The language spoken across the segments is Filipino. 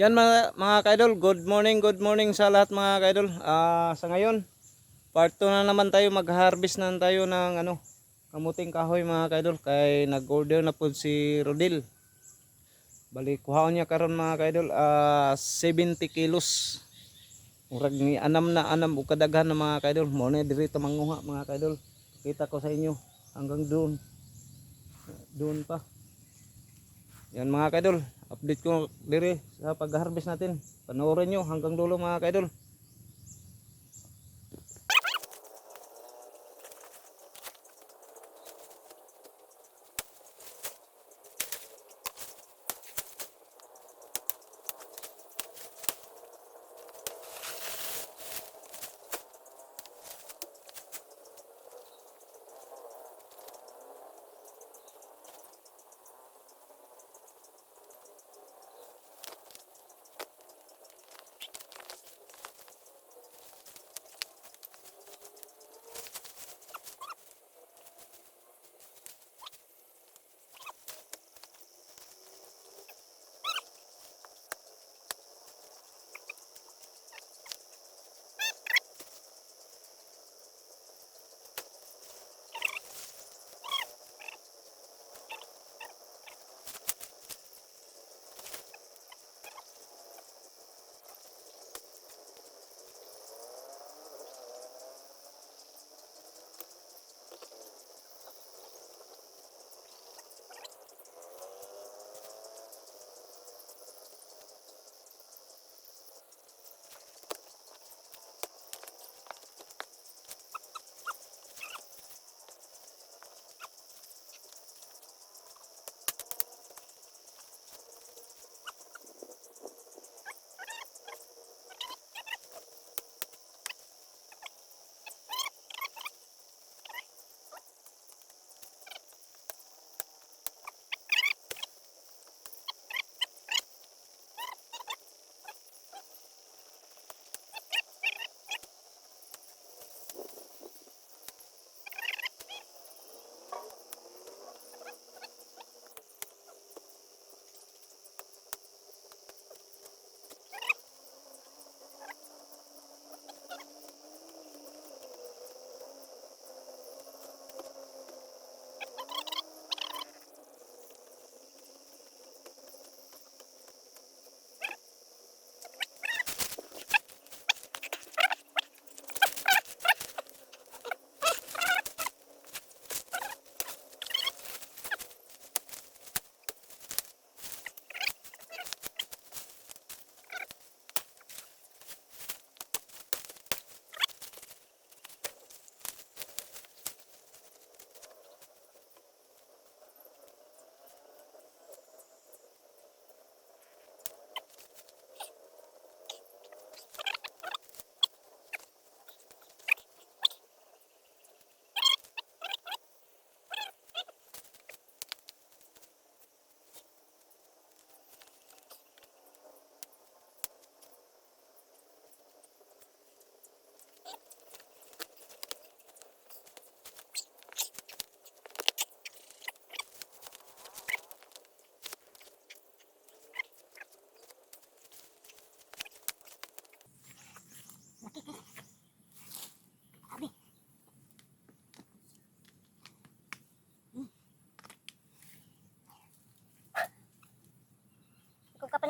Yan mga, mga kaidol, good morning, good morning sa lahat mga kaidol. Ah, sa ngayon, part 2 na naman tayo, mag-harvest na tayo ng ano, kamuting kahoy mga kaidol. Kay nag-order na po si Rodil. Balik, kuhaon niya karon mga kaidol, ah 70 kilos. Murag ni anam na anam o kadaghan na mga kaidol. Mo na diri ta manguha mga kaidol. Kita ko sa inyo hanggang doon. Doon pa. Yan mga kaidol, update ko dire sa pag-harvest natin. Panoorin nyo hanggang dulo mga kaidol.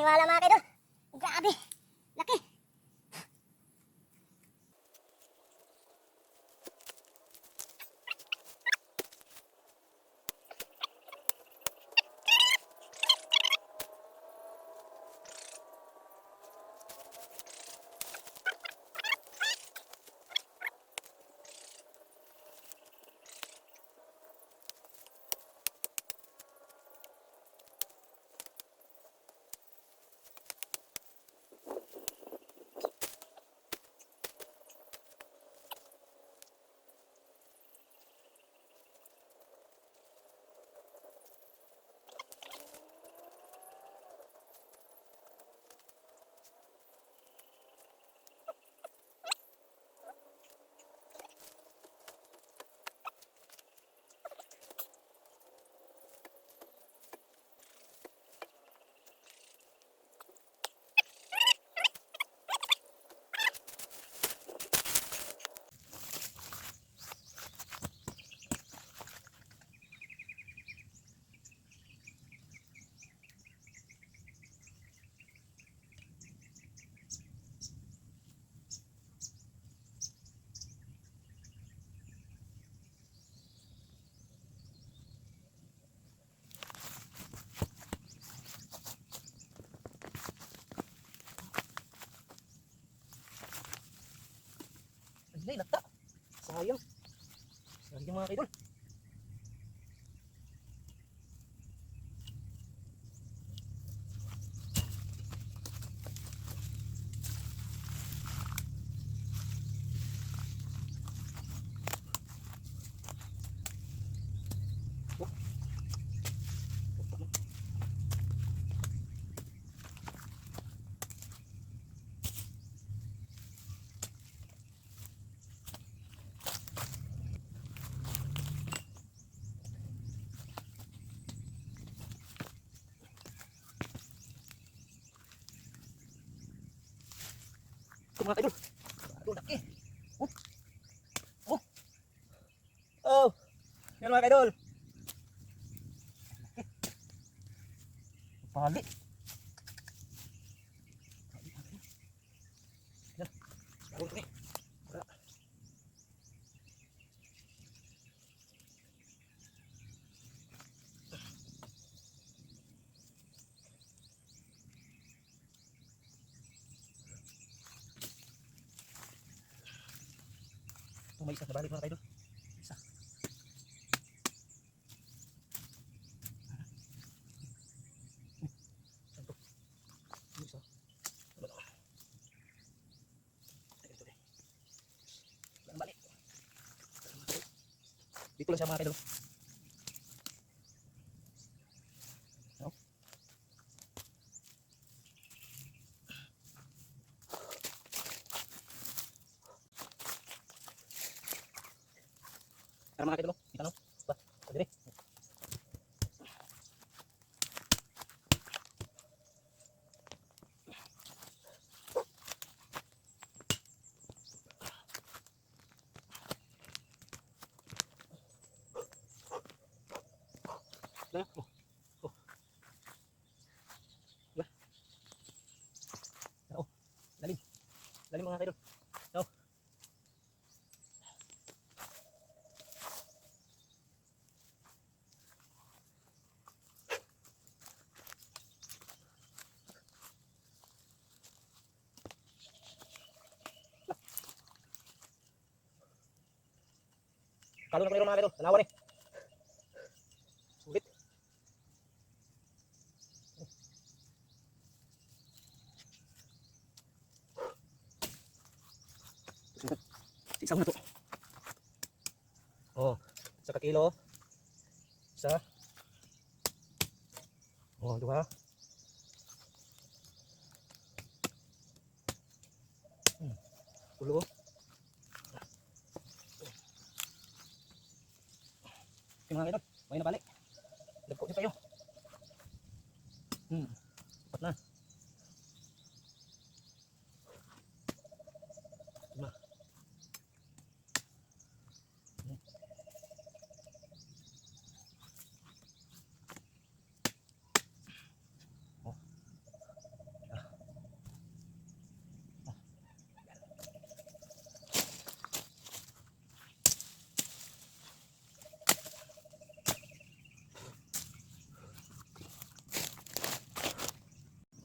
નિવાળામાં 别动 mga kaidol. Ito mga kaidol. Ito, laki. Oh. Oh. Oh. Yan mga kaidol. Laki. May isa na balik mga kaidol. Isa. Saan to? Yung isa. Ano ba? Ayun to eh. Wala nang balik. Wala nang balik. Dito lang siya mga kaidol. Ano? Tara mga kaidol. Kita no. Ba, dire. Nah, oh. Oh. Ba. Oh. Lalim. Lalim mga kaidol. Oh. Kalau na ko mga kaidol. Tanawa ni. Sulit. Isa na to. Oh, isa ka kilo. Isa. Oh, dua. Hmm. Pulo. Okay, mga idol, may na balik. Dagko niyo kayo. Hmm. Dapat na.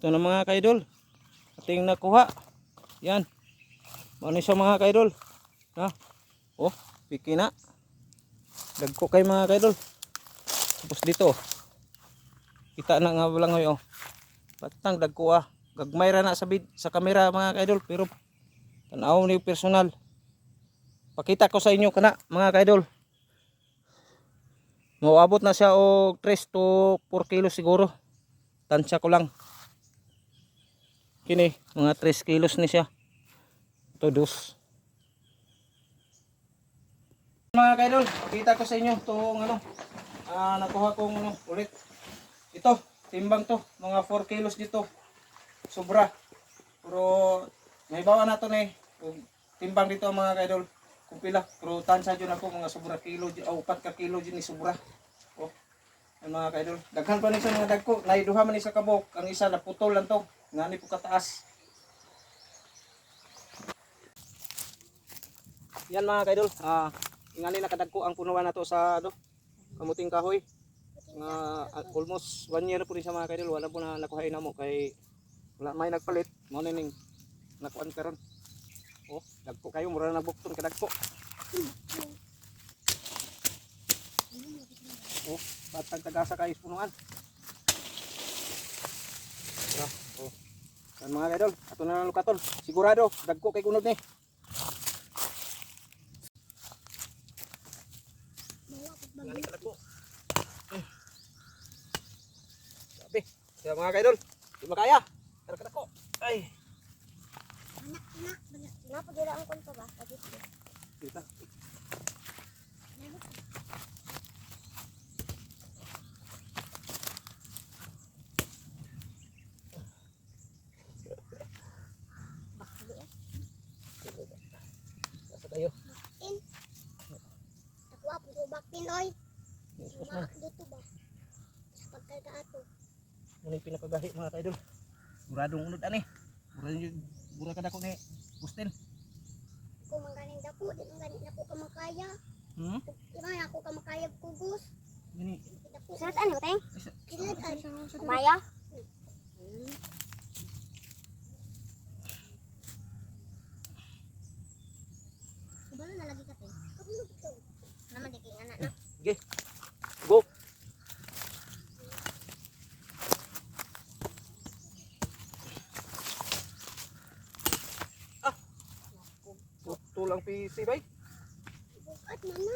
Ito na mga kaidol. Ating nakuha. Yan. Ano siya mga kaidol? Ha? Oh, piki na. Dagko kay mga kaidol. Tapos dito. Kita na nga lang oh. Patang dagko ah. Gagmay ra na sa vid sa kamera mga kaidol pero tanaw ni personal. Pakita ko sa inyo kana mga kaidol. Moabot na siya og 3 to 4 kilo siguro. Tansya ko lang. Kini, mga 3 kilos ni siya. Ito dos. Mga kaidol, pakita ko sa inyo itong ano, ah, nakuha kong ano, ulit. Ito, timbang to, mga 4 kilos dito. Sobra. Pero, may na to na eh. Timbang dito mga kaidol, kung pila. Pero tansa dyan ako, mga sobra kilo, o 4 ka kilo dyan ni sobra. Oh, mga kaidol. Daghan pa ni sa mga dagko. Naiduha man ni sa kabok. Ang isa naputol lang to. Ngani po kataas. Yan mga kaidol. Ah, ingani nakadagko ang punuan na to sa ano, kamuting kahoy. Nga ah, almost one year po rin sa mga kaidol. Wala po na nakuha na mo kay wala may nagpalit. Mo na ning nakuan karon. Oh, dagko kayo mura na nagbukton ka dagko. Oh, batag tagasa kayo sa punuan. Tara, oh. Yan mga idol, ato na lang lukaton. Sigurado, dagko kay kunod ni. Hmm. Sabi, kaya mga idol, di makaya. Tara ka dagko. Ay, Anak, anak, napagila ang konto ba? Pagit ko. kita. Nasa kayo. In. Ako apo ko baktin oy. Mga dito ba? Sa pagkarga ato. Muna yung pinakagahi mga kaidol. Muradong unod ani. Murad yung mura ka dako ni Bustin. Kung manggaling dako, di man ganin ako ka makaya. Hmm? Di man ako ka makaya kugos. Gini. Sa ano, teng? Isa. Kilad ay. Maya? Kabalo na lagi ka, teng. Kabalo ito. Naman di kaya anak na. Sige. Go. Ah. Tulang PC bay. Bukat mana?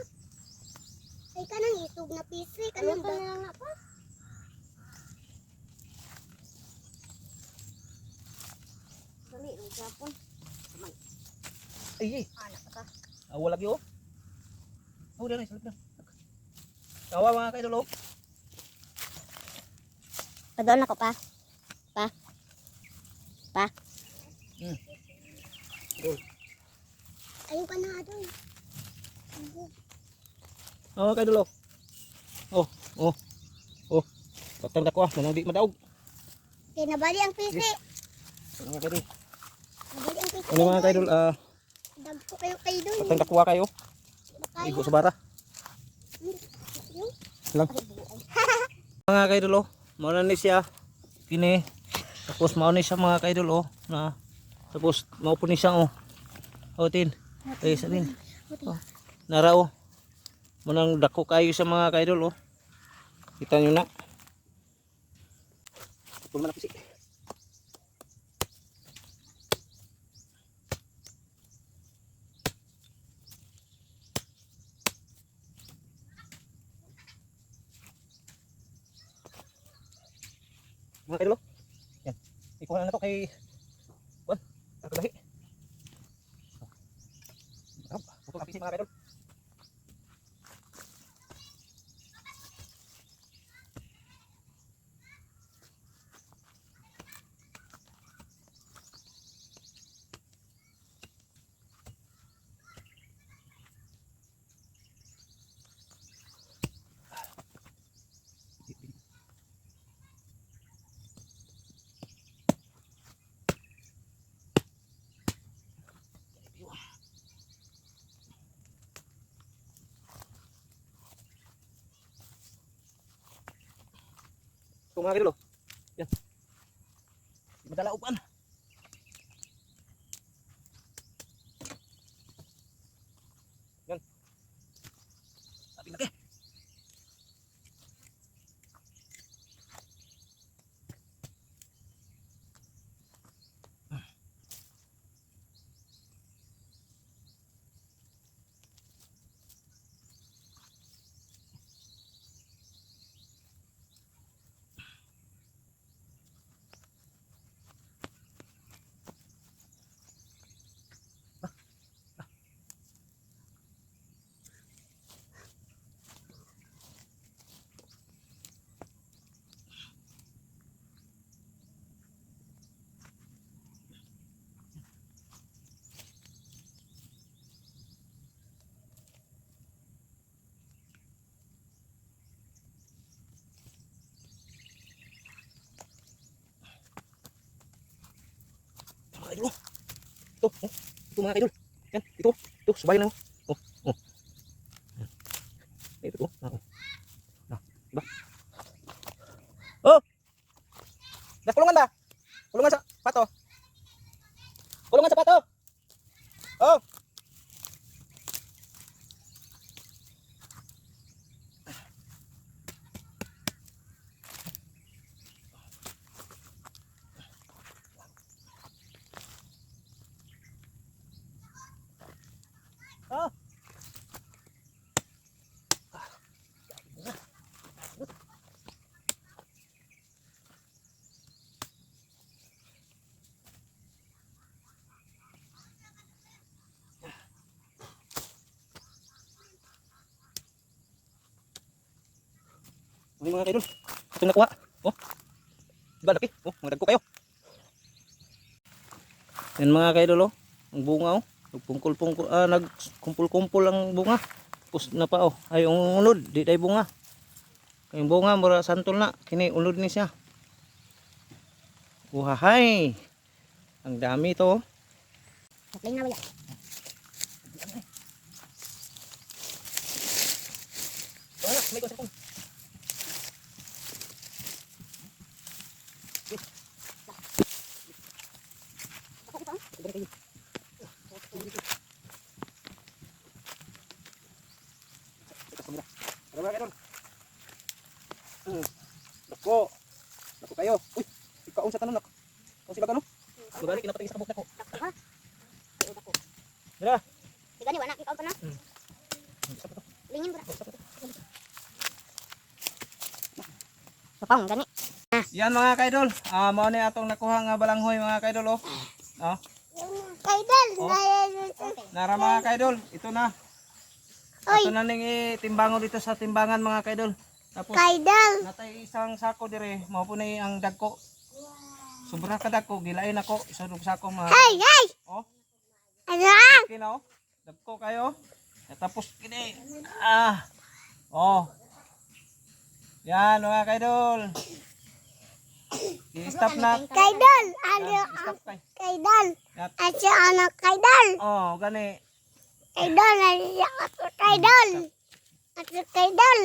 Ay ka nang isog na pisi. Kanang ba? nga pa. Ang japon. Ay, ay. Anak ka. Awa lagi oh. Oh, dali, salit na. Kawa mga kaidol oh. Padoon ako pa. Pa. Pa. Hmm. Idol. Ayun ka na, Adoy. Oh, kaidol oh. Oh, oh. Oh. Patang dako ah, manang di madaog. Okay, nabali ang pisi. Ano mga kaidol? Nabali ang pisi. Ano mga kaidol? Ah, Dagko kayo doon. patang dako kayo. Igo sa. Yung? Lang. mga kaidol oh. Mauna ni siya. Kini. Tapos mauna siya mga kaidol oh. Na. Tapos maupo ni siya oh. Hotin. Eh sabihin. Oh. Nara oh. Munang dako kayo sa mga kaidol oh. Kita nyo na. Tapos man ako. Mga kaidol oh. Yan. Ikuha na to kay Juan. Ako lahi. Ang PC mga kaidol. Mga kaidol oh. Yan. Madala upan. Kaidol oh. Ito, oh. Ito mga kaidol. Yan, ito. Ito, subayan na oh. Oh, oh. Ito, ito. Ah, oh. Ah, diba? Oh! Das kulungan ba? Kulungan sa pato. Kulungan sa pato. Muli mga kaidol. Ito nakuha. Oh. Diba laki? Oh, mga dagko kayo. Yan mga kaidol oh. Ang bunga oh. Nagpungkol-pungkol, ah, nagkumpul-kumpul ang bunga. Pus na pa oh. Ay, unod, di tayo bunga. Yung bunga, mura santol na. Kini, unod ni siya. Uhahay. Ang dami to oh. Saklay na. Wala, Dako. Dako kayo. Uy, ikaw sa tanong nak. Kung sila kano? Mabalik na patingin sa kabuk nako. Dira. Di gani wala ikaw pa na. Lingin bra. Sapang gani. Yan mga kaidol. Ah, mao ni atong nakuha nga balanghoy mga kaidol oh. Oh, Kaidal. Oh. nara mga kaidol. Ito na. Oy. Ito na ning timbangon dito sa timbangan mga kaidol. Tapos Kaidal. natay isang sako dire, mao po ni ang dagko. Sobra ka dagko, gilain ako isulog sako mga. Hey, hey. Oh, Ano? okay na oh. Dagko kayo. Tapos kini. Ah. Oh. Yan mga kaidol. I-stop na. Kaidal. Ano? Kay. Kaidal. Yan. Asa anak kaidal. Oh, gani. Kaidal. Asa kaidal. Asa kaidal.